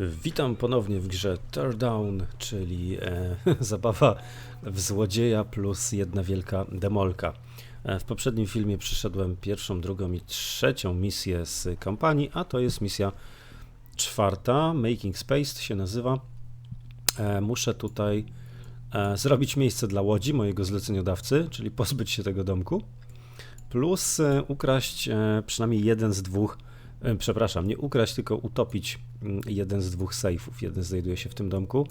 Witam ponownie w grze Teardown, czyli e, zabawa w złodzieja plus jedna wielka demolka. E, w poprzednim filmie przyszedłem pierwszą, drugą i trzecią misję z kampanii, a to jest misja czwarta, Making Space się nazywa. E, muszę tutaj e, zrobić miejsce dla łodzi mojego zleceniodawcy, czyli pozbyć się tego domku, plus e, ukraść e, przynajmniej jeden z dwóch Przepraszam, nie ukraść, tylko utopić mm, jeden z dwóch sejfów. Jeden znajduje się w tym domku,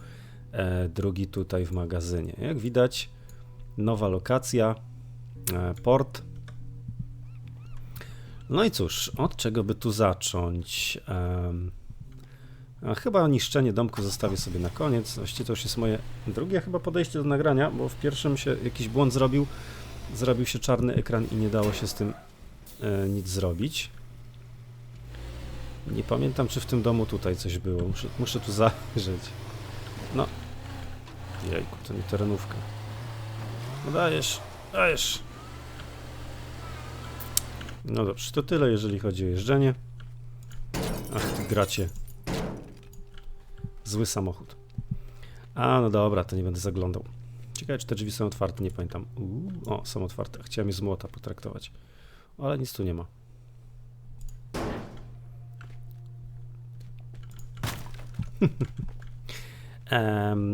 e, drugi tutaj w magazynie. Jak widać, nowa lokacja, e, port. No i cóż, od czego by tu zacząć? A chyba niszczenie domku zostawię sobie na koniec. Właściwie to już jest moje drugie chyba podejście do nagrania, bo w pierwszym się jakiś błąd zrobił. Zrobił się czarny ekran i nie dało się z tym e, nic zrobić. Nie pamiętam, czy w tym domu tutaj coś było. Muszę, muszę tu zajrzeć. No. Jejku, to nie terenówka. No dajesz, dajesz. No dobrze, to tyle, jeżeli chodzi o jeżdżenie. Ach, ty gracie. Zły samochód. A, no dobra, to nie będę zaglądał. Ciekawe, czy te drzwi są otwarte, nie pamiętam. Uuu, o, są otwarte. Chciałem je z młota potraktować. Ale nic tu nie ma.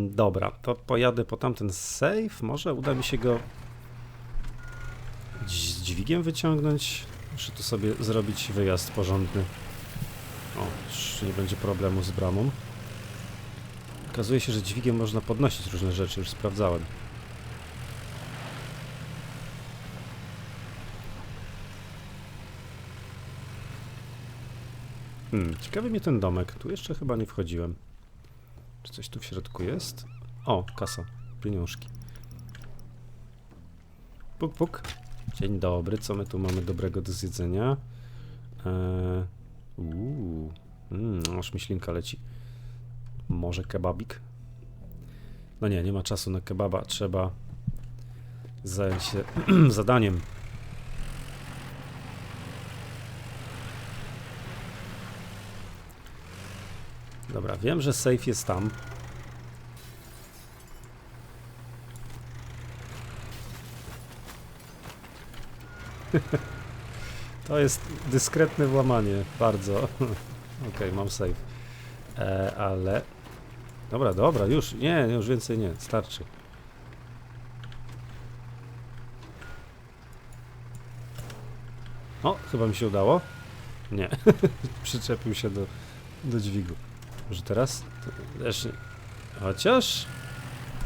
Dobra, to pojadę po tamten safe. Może uda mi się go dź- dźwigiem wyciągnąć. Muszę tu sobie zrobić wyjazd porządny. O, już nie będzie problemu z bramą. Okazuje się, że dźwigiem można podnosić różne rzeczy, już sprawdzałem. Hmm, ciekawy mnie ten domek. Tu jeszcze chyba nie wchodziłem. Czy coś tu w środku jest? O, kasa. Pieniążki. Puk, puk. Dzień dobry. Co my tu mamy dobrego do zjedzenia? Eee, uuu. Mm, aż mi ślinka leci. Może kebabik? No nie, nie ma czasu na kebaba. Trzeba zająć się zadaniem. Dobra, wiem, że safe jest tam. To jest dyskretne włamanie, bardzo. Okej, mam safe. E, ale... Dobra, dobra, już, nie, już więcej nie, starczy. O, chyba mi się udało. Nie, przyczepił się do, do dźwigu. Może teraz? Też nie. Chociaż...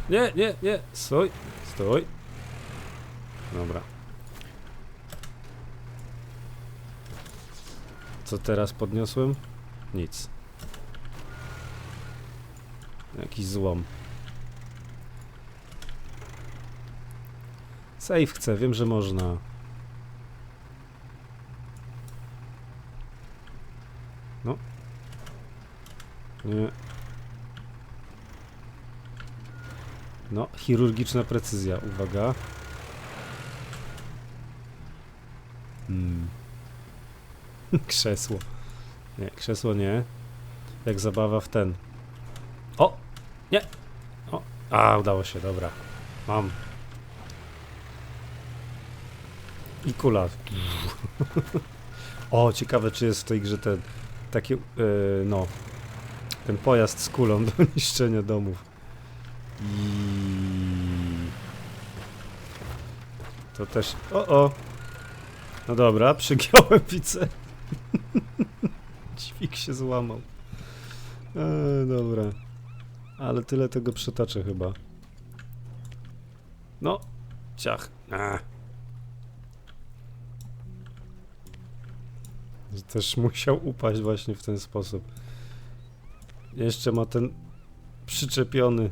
Nie, nie, nie, stój, stój. Dobra. Co teraz podniosłem? Nic. Jakiś złom. Save chcę, wiem, że można. Nie. No, chirurgiczna precyzja, uwaga. Hmm. Krzesło. Nie, krzesło nie. Jak zabawa w ten. O! Nie! O! A, udało się, dobra. Mam. I kula. o, ciekawe, czy jest w tej grze ten taki, yy, no, ten pojazd z kulą do niszczenia domów. I... To też... O, o! No dobra, przygiąłem widzę. Dźwig się złamał. E, dobra. Ale tyle tego przetaczę chyba. No, ciach. A. Też musiał upaść właśnie w ten sposób. Jeszcze ma ten przyczepiony.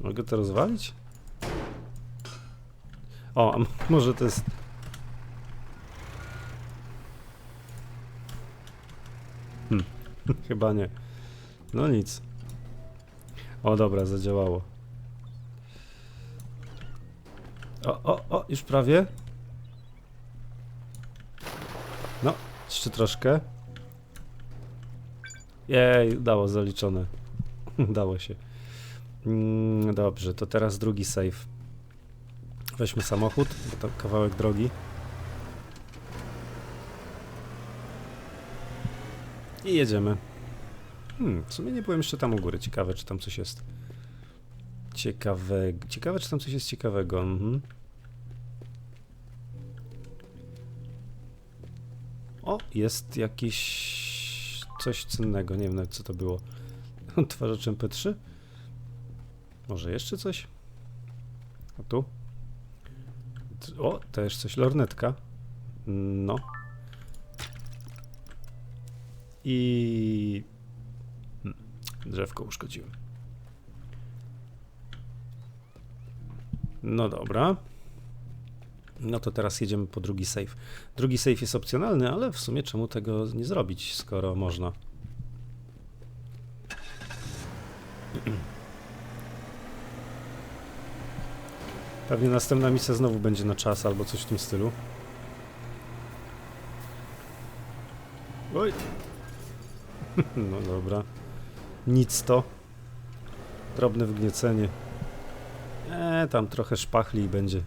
Mogę to rozwalić? O, może to jest... Hmm. Chyba nie. No nic. O, dobra, zadziałało. O, o, o, już prawie. No, jeszcze troszkę. Jej, dało zaliczone. Dało się. Mm, dobrze, to teraz drugi save. Weźmy samochód, to kawałek drogi. I jedziemy. Hmm, w sumie nie byłem jeszcze tam u góry. Ciekawe, czy tam coś jest. Ciekawe, ciekawe czy tam coś jest ciekawego. Mhm. O, jest jakiś coś cennego. Nie wiem nawet co to było. Odtwarzacz MP3? Może jeszcze coś? A tu? O, też coś. Lornetka. No. I... Hmm, Drzewko uszkodziłem. No dobra. No to teraz jedziemy po drugi save. Drugi save jest opcjonalny, ale w sumie czemu tego nie zrobić, skoro można? Pewnie następna misja znowu będzie na czas albo coś w tym stylu. Oj. No dobra. Nic to. Drobne wgniecenie. Eee, tam trochę szpachli i będzie.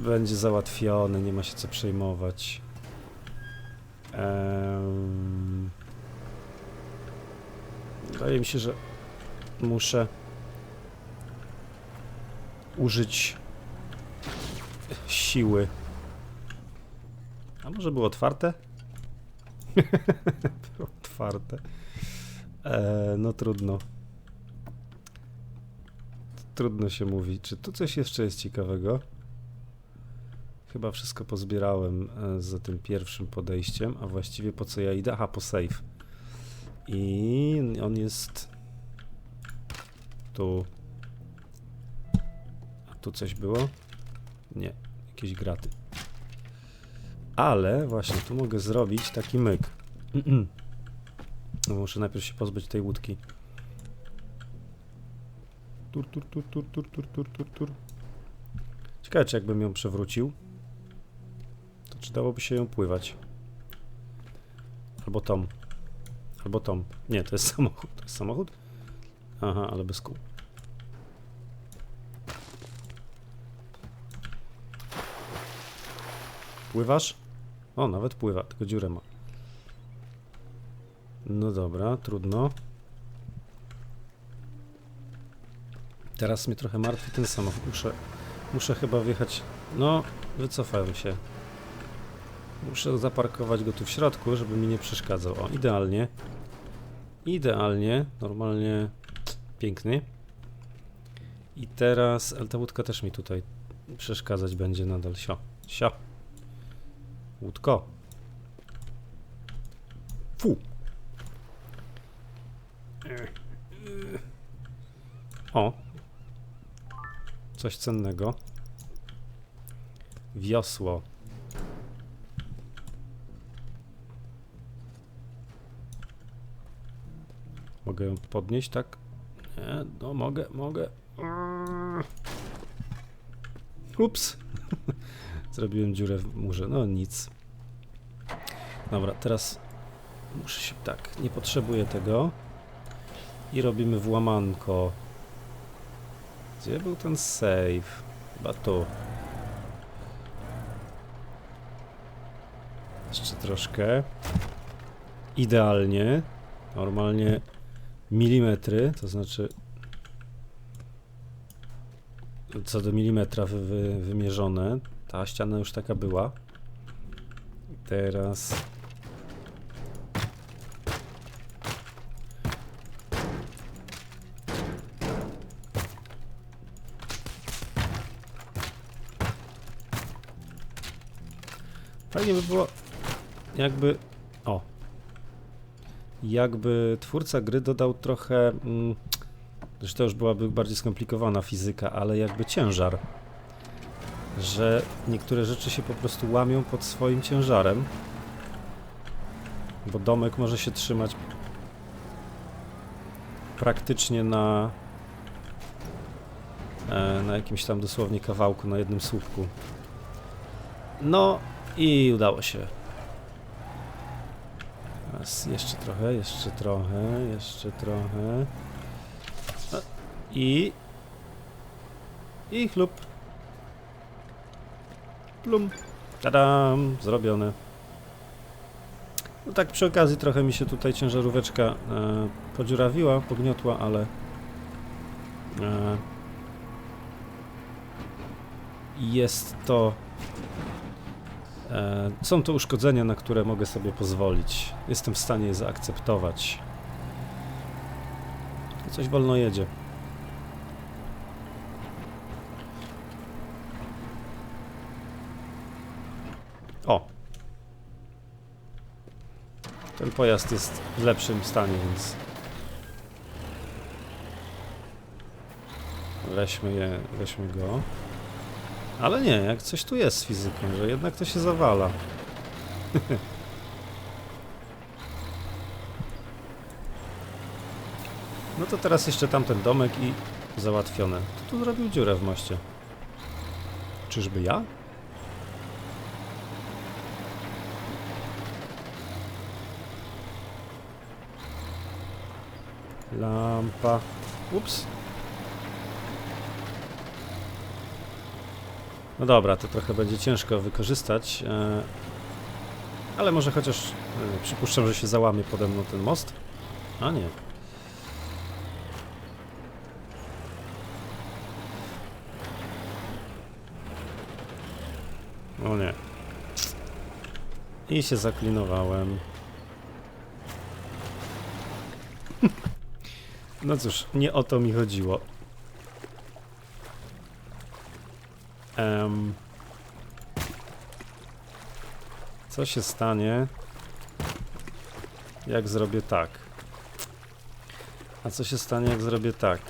Będzie załatwione, nie ma się co przejmować. Em, Wydaje mi się, że muszę użyć siły. A może było otwarte? było otwarte. E, no trudno. Trudno się mówi. Czy tu coś jeszcze jest ciekawego? Chyba wszystko pozbierałem e, za tym pierwszym podejściem, a właściwie po co ja idę? Aha, po save. I on jest tu. A tu coś było? Nie, jakieś graty. Ale właśnie tu mogę zrobić taki myk. No muszę najpierw się pozbyć tej łódki. Tur, tur, tur, tur, tur, tur, tur, tur. Ciekawe, czy jakbym ją przewrócił czy dałoby się ją pływać? Albo tom. Albo tom. Nie, to jest samochód. To jest samochód? Aha, ale bez kół. Pływasz? O, nawet pływa, tylko dziurę ma. No dobra, trudno. Teraz mnie trochę martwi ten samochód. Muszę, muszę chyba wjechać. No, wycofałem się. Muszę zaparkować go tu w środku, żeby mi nie przeszkadzał. O, idealnie. Idealnie, normalnie piękny. I teraz, ale ta łódka też mi tutaj przeszkadzać będzie nadal. Sio, sio. Łódko. Fu. O. Coś cennego. Wiosło. Mogę ją podnieść, tak? Nie, no mogę, mogę. Ups. Zrobiłem dziurę w murze. No nic. Dobra, teraz muszę się tak, nie potrzebuję tego. I robimy włamanko. Gdzie był ten save? Chyba tu. Jeszcze troszkę. Idealnie. Normalnie milimetry, to znaczy co do milimetra wy, wy, wymierzone. Ta ściana już taka była. Teraz Fajnie by było jakby o jakby twórca gry dodał trochę mm, że to już byłaby bardziej skomplikowana fizyka, ale jakby ciężar że niektóre rzeczy się po prostu łamią pod swoim ciężarem bo domek może się trzymać praktycznie na e, na jakimś tam dosłownie kawałku, na jednym słupku. No i udało się. Jeszcze trochę, jeszcze trochę, jeszcze trochę. I... I chlub. Plum. Tadam! Zrobione. No tak przy okazji trochę mi się tutaj ciężaróweczka e, podziurawiła, pogniotła, ale... E, jest to... E, są to uszkodzenia, na które mogę sobie pozwolić. Jestem w stanie je zaakceptować. Coś wolno jedzie. O! Ten pojazd jest w lepszym stanie, więc... Weźmy je, weźmy go. Ale nie, jak coś tu jest z fizyką, że jednak to się zawala. no to teraz jeszcze tamten domek i załatwione. Kto tu zrobił dziurę w moście? Czyżby ja? Lampa. Ups. No dobra, to trochę będzie ciężko wykorzystać, e, ale może chociaż e, przypuszczam, że się załamie pode mną ten most. A nie. O nie. I się zaklinowałem. No cóż, nie o to mi chodziło. Em, co się stanie, jak zrobię tak? A co się stanie, jak zrobię tak?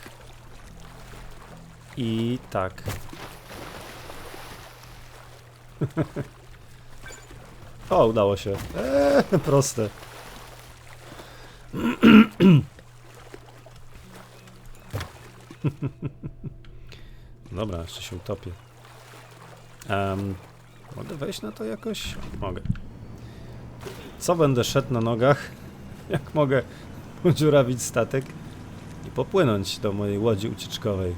I tak. o, udało się. Eee, proste. Dobra, jeszcze się utopię. Em, mogę wejść na to jakoś? Mogę. Co będę szedł na nogach? Jak mogę podziurawić statek i popłynąć do mojej łodzi ucieczkowej?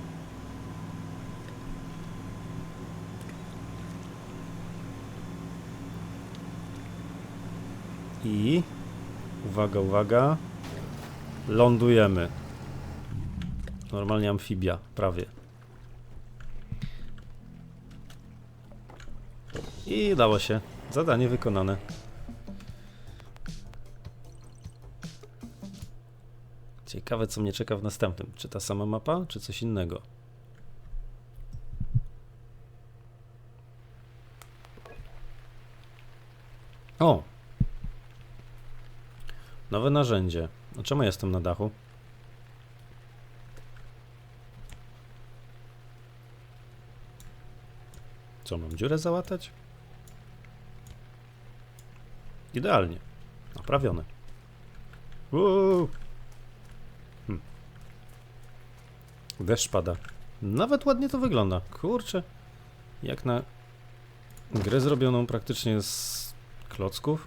I uwaga, uwaga. Lądujemy. Normalnie amfibia, prawie. I udało się. Zadanie wykonane. Ciekawe, co mnie czeka w następnym. Czy ta sama mapa, czy coś innego? O! Nowe narzędzie. A czemu jestem na dachu? Co, mam dziurę załatać? Idealnie. Naprawione. Uuu. Hm. Deszcz pada. Nawet ładnie to wygląda. Kurczę. Jak na grę zrobioną praktycznie z klocków.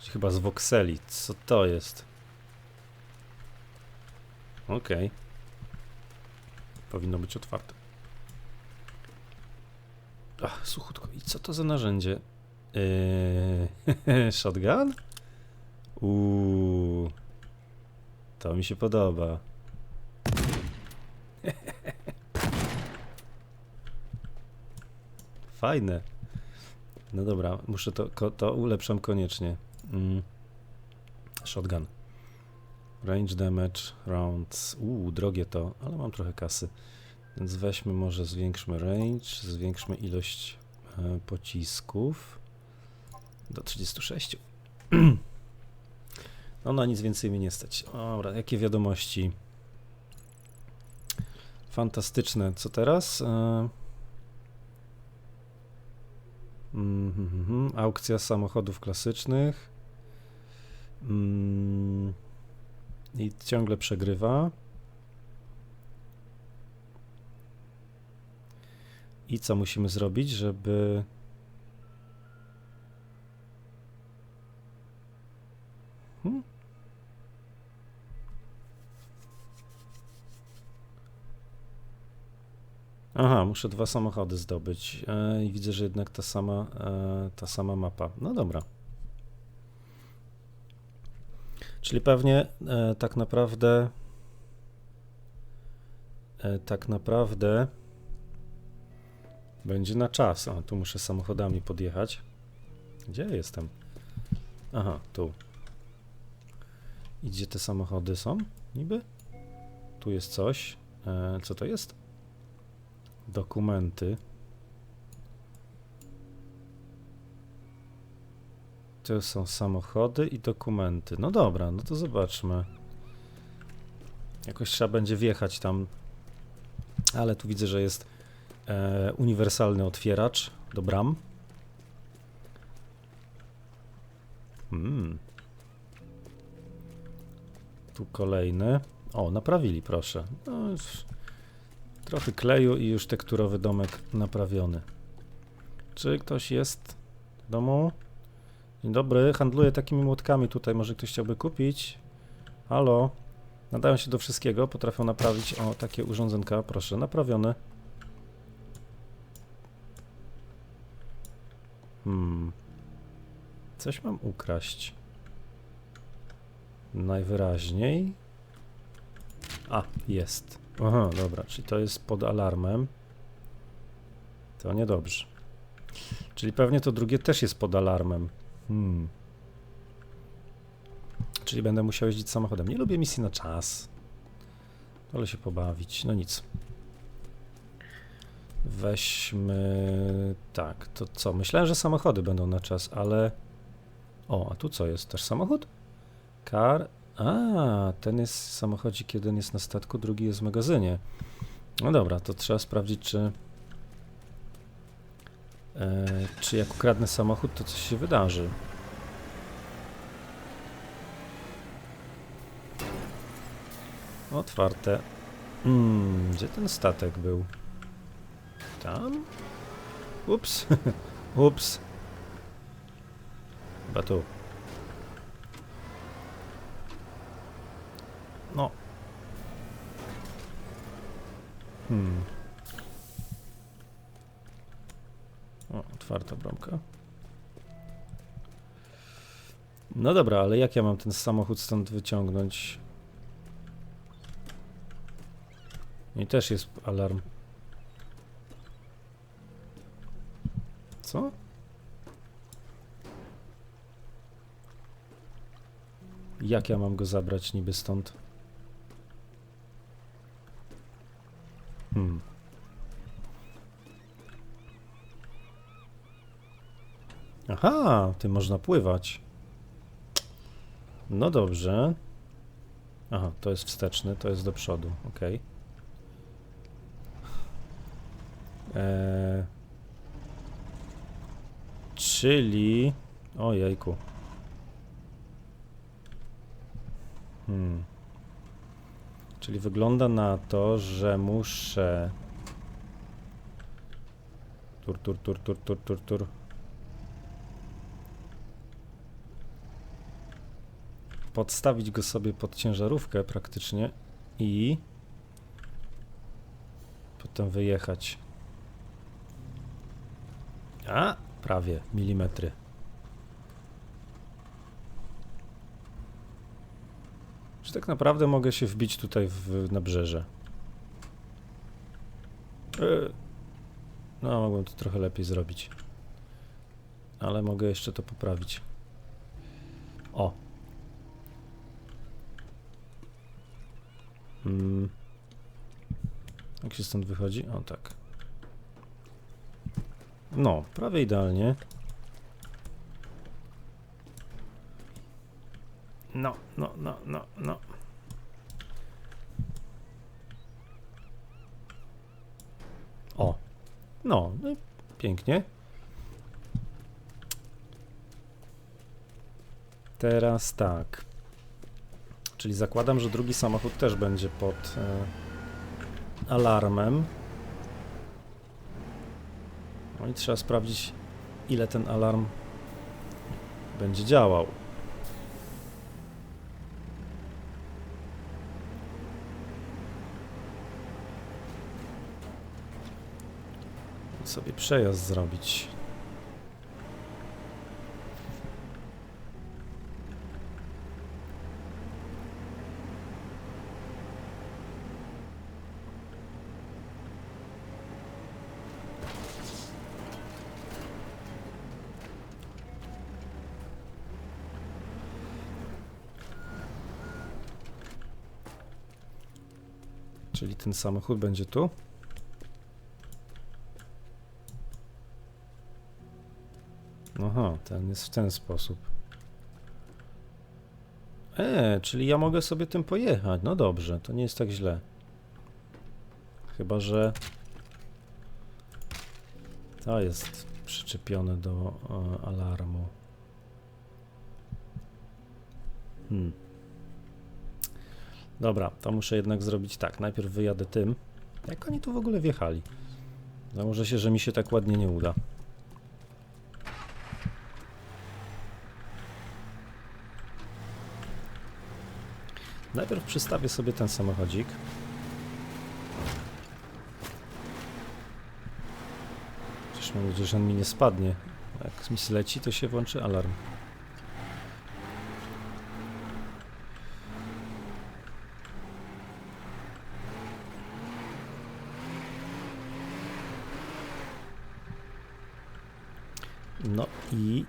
Czy Chyba z voxeli. Co to jest? Okej. Powinno być otwarte. Ach, suchutko. I co to za narzędzie? Eee, shotgun? Uuu. To mi się podoba. Fajne. No dobra, muszę to, to ulepszam koniecznie. Mm. Shotgun. Range damage rounds. Uuu, drogie to, ale mam trochę kasy. Więc weźmy może zwiększmy range, zwiększmy ilość e, pocisków do 36. No na nic więcej mi nie stać. Dobra, jakie wiadomości? Fantastyczne. Co teraz? E, mhm, mhm. Aukcja samochodów klasycznych. Mm, I ciągle przegrywa. I co musimy zrobić, żeby. Hmm? Aha, muszę dwa samochody zdobyć. E, I widzę, że jednak ta sama, e, ta sama mapa. No dobra. Czyli pewnie e, tak naprawdę. tak naprawdę. Będzie na czas. A tu muszę samochodami podjechać. Gdzie ja jestem? Aha, tu. I gdzie te samochody są? Niby? Tu jest coś. E, co to jest? Dokumenty. To są samochody i dokumenty. No dobra, no to zobaczmy. Jakoś trzeba będzie wjechać tam. Ale tu widzę, że jest e, uniwersalny otwieracz do bram. Mm. Tu kolejny. O, naprawili, proszę. No, już trochę kleju i już tekturowy domek naprawiony. Czy ktoś jest w domu? Dzień dobry, handluję takimi młotkami tutaj. Może ktoś chciałby kupić? Halo? Nadają się do wszystkiego, potrafią naprawić. O, takie urządzenka, proszę, naprawione. Hmm. Coś mam ukraść. Najwyraźniej. A, jest. Aha, dobra, czyli to jest pod alarmem. To niedobrze. Czyli pewnie to drugie też jest pod alarmem. Hmm. Czyli będę musiał jeździć samochodem. Nie lubię misji na czas. Ale się pobawić. No nic. Weźmy. Tak, to co? Myślałem, że samochody będą na czas, ale. O, a tu co jest? Też samochód? Car. A, ten jest samochodzik, jeden jest na statku, drugi jest w magazynie. No dobra, to trzeba sprawdzić, czy. E, czy jak ukradnę samochód, to coś się wydarzy. Otwarte. Hmm, gdzie ten statek był? Tam? Ups. Ups. Chyba tu. No. Hmm. O, otwarta bramka. No dobra, ale jak ja mam ten samochód stąd wyciągnąć? I też jest alarm. Co? Jak ja mam go zabrać niby stąd? Hmm. Aha, tym można pływać. No dobrze. Aha, to jest wsteczny, to jest do przodu, ok. Eee, czyli... Ojejku. Hmm. Czyli wygląda na to, że muszę... Tur, tur, tur, tur, tur, tur, tur. Podstawić go sobie pod ciężarówkę praktycznie i potem wyjechać. A, prawie milimetry. Czy tak naprawdę mogę się wbić tutaj w nabrzeże? E, no, mogłem to trochę lepiej zrobić. Ale mogę jeszcze to poprawić. O. Mm. Jak się stąd wychodzi? O, tak. No, prawie idealnie. No, no, no, no, no. O. No, no pięknie. Teraz tak. Czyli zakładam, że drugi samochód też będzie pod e, alarmem. No i trzeba sprawdzić, ile ten alarm będzie działał. Sobie przejazd zrobić. Czyli ten samochód będzie tu? W ten sposób. E, czyli ja mogę sobie tym pojechać. No dobrze, to nie jest tak źle. Chyba, że to jest przyczepione do e, alarmu. Hmm. Dobra, to muszę jednak zrobić tak. Najpierw wyjadę tym. Jak oni tu w ogóle wjechali? Założę się, że mi się tak ładnie nie uda. Najpierw przystawię sobie ten samochodzik. Przecież mam nadzieję, że on mi nie spadnie. Jak mi zleci, to się włączy alarm. No i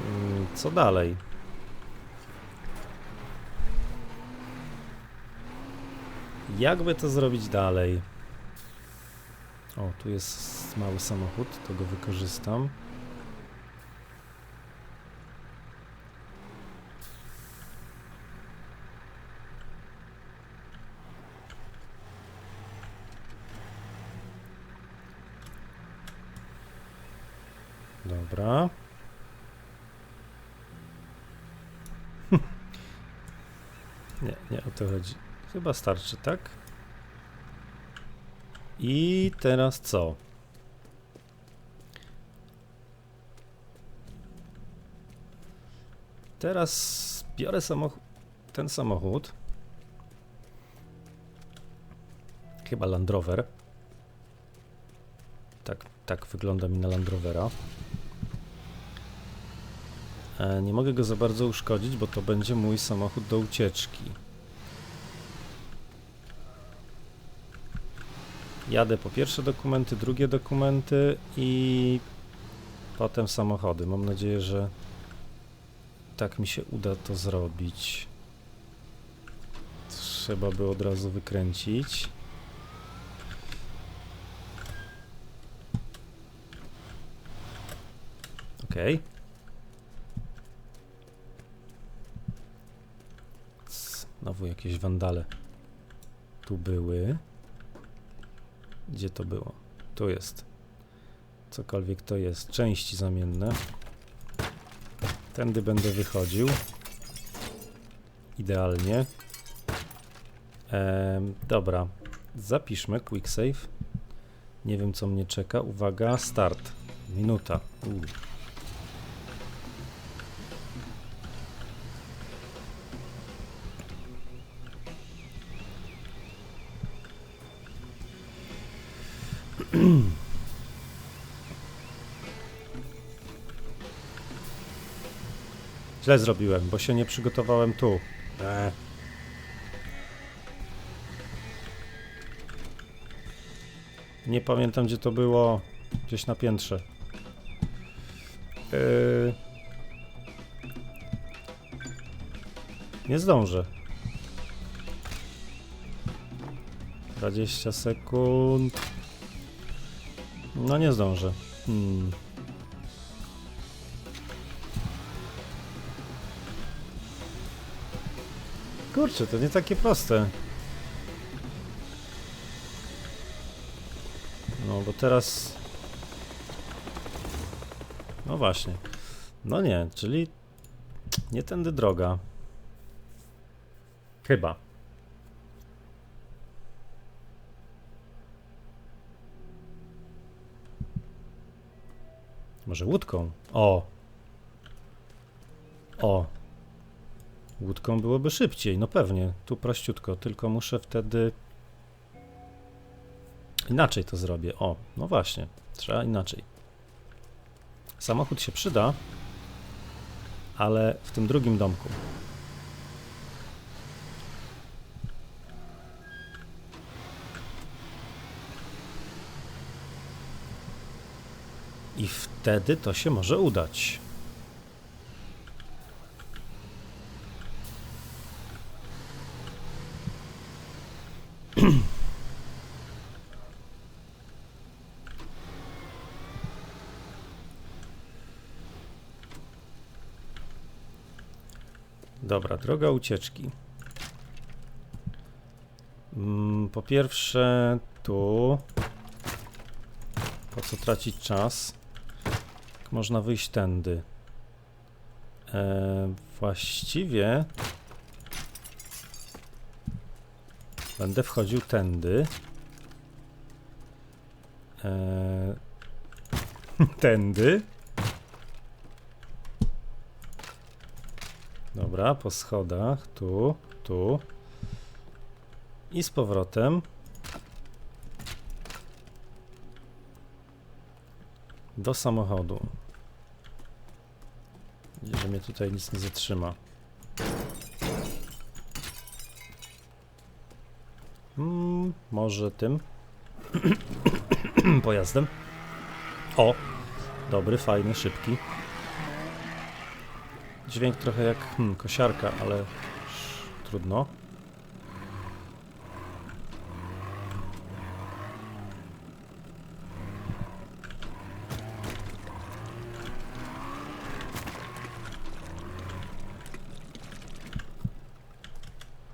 mm, co dalej? Jakby to zrobić dalej? O, tu jest mały samochód, to go wykorzystam. Dobra. nie, nie o to chodzi. Chyba starczy, tak? I teraz co? Teraz biorę samochód, ten samochód. Chyba Land Rover. Tak, tak wygląda mi na Land Rovera. E, Nie mogę go za bardzo uszkodzić, bo to będzie mój samochód do ucieczki. Jadę po pierwsze dokumenty, drugie dokumenty i potem samochody. Mam nadzieję, że tak mi się uda to zrobić. Trzeba by od razu wykręcić. Okej. Znowu jakieś wandale tu były. Gdzie to było? Tu jest. Cokolwiek to jest. Części zamienne. Tędy będę wychodził. Idealnie. Ehm, dobra. Zapiszmy quick save. Nie wiem co mnie czeka. Uwaga, start. Minuta. U. Źle zrobiłem, bo się nie przygotowałem tu. Eee. Nie pamiętam gdzie to było. Gdzieś na piętrze. Yy... Nie zdążę. 20 sekund. No nie zdążę. Hmm. Kurczę, to nie takie proste. No bo teraz... No właśnie. No nie, czyli nie tędy droga. Chyba. Może łódką? O! O! Łódką byłoby szybciej, no pewnie. Tu prościutko, tylko muszę wtedy... Inaczej to zrobię. O, no właśnie, trzeba inaczej. Samochód się przyda, ale w tym drugim domku. I wtedy to się może udać. Dobra, droga ucieczki. Mm, Po pierwsze, tu. Po co tracić czas? Można wyjść tędy. E, właściwie będę wchodził tędy. E, tędy. Dobra, po schodach, tu, tu. I z powrotem. Do samochodu. Że mnie tutaj nic nie zatrzyma. Mm, może tym pojazdem. O! Dobry, fajny, szybki. Dźwięk trochę jak hmm, kosiarka, ale trudno.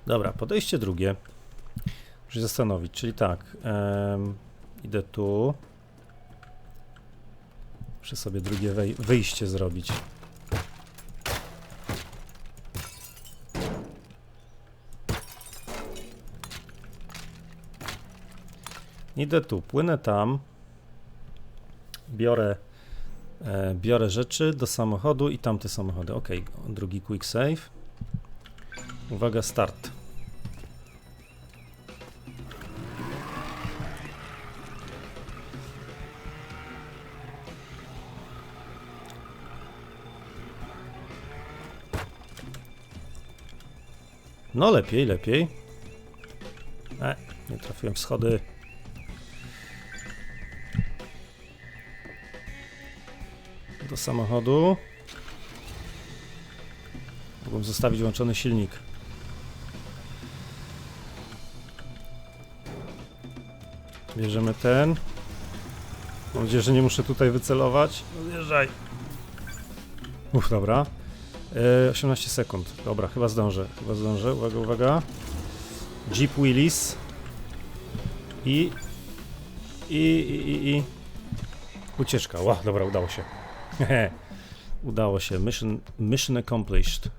Dobra, podejście drugie. Muszę zastanowić, czyli tak. idę tu. Muszę sobie drugie wyjście zrobić. Idę tu, płynę tam. Biorę, e, biorę rzeczy do samochodu i tamte samochody. Ok, drugi quick save. Uwaga, start. No lepiej, lepiej. E, nie trafiłem w schody. Do samochodu. Mogłem zostawić włączony silnik. Bierzemy ten. Mam nadzieję, że nie muszę tutaj wycelować. Odjeżdżaj. Uff, dobra. E, 18 sekund. Dobra, chyba zdążę. Chyba zdążę. Uwaga, uwaga. Jeep Willys. I... I, i, i, i... Ucieczka. Ła, dobra, udało się. Udało się. Mission, mission accomplished.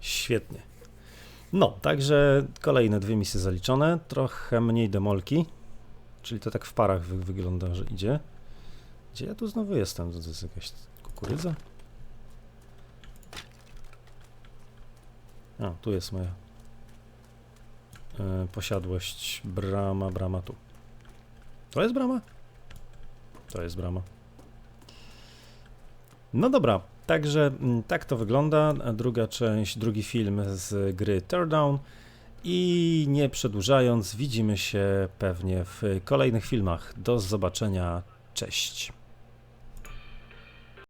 Świetnie. No, także kolejne dwie misje zaliczone. Trochę mniej demolki. Czyli to tak w parach wy wygląda, że idzie. Gdzie ja tu znowu jestem? To jest jakaś kukurydza? A, tu jest moja e, posiadłość. Brama, brama tu. To jest brama? To jest brama. No dobra, także mm, tak to wygląda. Druga część, drugi film z gry Teardown. I nie przedłużając, widzimy się pewnie w kolejnych filmach. Do zobaczenia. Cześć.